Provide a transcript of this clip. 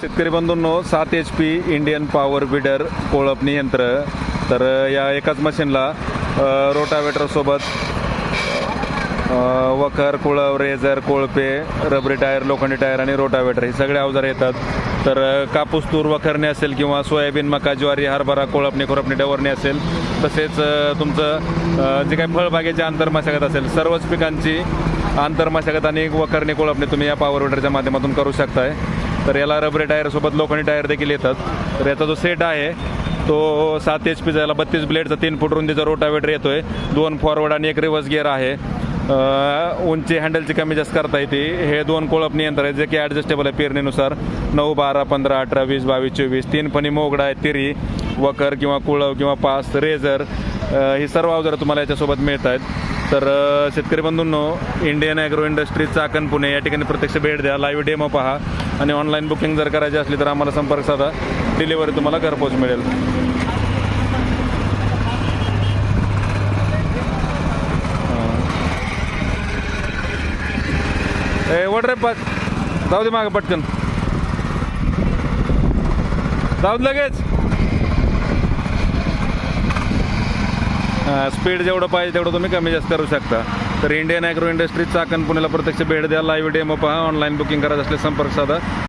शेतकरी बंधूंनो सात H P Indian power weeder कोळपणी यंत्र. तर या एकाच मशीनला रोटावेटरसोबत वखर कुळव रेझर कोळपे रबरी टायर लोखंडी टायर आणि रोटावेटर हे सगळे अवजार येतात. तर कापूस तूर वखरणे असेल किंवा सोयाबीन मका ज्वारी हरभरा कोळपणी खुरपणी डवरणे असेल तसेच तुमचं जे काही फळबागेची आंतरमशागत असेल सर्वच पिकांची आंतरमशागत आणि वखरणी कोळपणी तुम्ही या पॉवर विडरच्या माध्यमातून करू शकताय. तर याला रबरी टायरसोबत लोखंडी टायर देखील येतात. तर याचा जो सेट आहे तो सात एच पीचा याला बत्तीस ब्लेडचा तीन फूट रुंदीचा रोटावेटर येतो आहे दोन फॉरवर्ड आणि एक रिव्हर्स गिअर आहे. उंची हँडलची कमी जास्त करता येते. हे दोन कोळप नियंत्रण आहे जे की ॲडजस्टेबल आहे पेरणीनुसार. नऊ बारा पंधरा अठरा वीस बावीस चोवीस तीन फणी मोगडा आहे तिरी वकर किंवा कुळव किंवा पास रेझर ही सर्व अवजारं तुम्हाला याच्यासोबत मिळत आहेत. तर शेतकरी बंधूंनो Indian agro industries Chakan Pune या ठिकाणी प्रत्यक्ष भेट द्या. लाईव्ह डेमो पहा. आणि ऑनलाईन बुकिंग जर करायची असली तर आम्हाला संपर्क साधा. डिलिव्हरी तुम्हाला घरपोच मिळेल. ए वड रे पाच जाऊ दे मागं पटकन. जाऊ दे लगेच. स्पीड जेवढं पाहिजे तेवढं तुम्ही कमी जास्त करू शकता. तर इंडियन ॲग्रो इंडस्ट्रीज चाकण पुण्याला प्रत्यक्ष भेट द्या. लाईव्ह डेमो पहा. ऑनलाईन बुकिंग करायचं असले संपर्क साधा.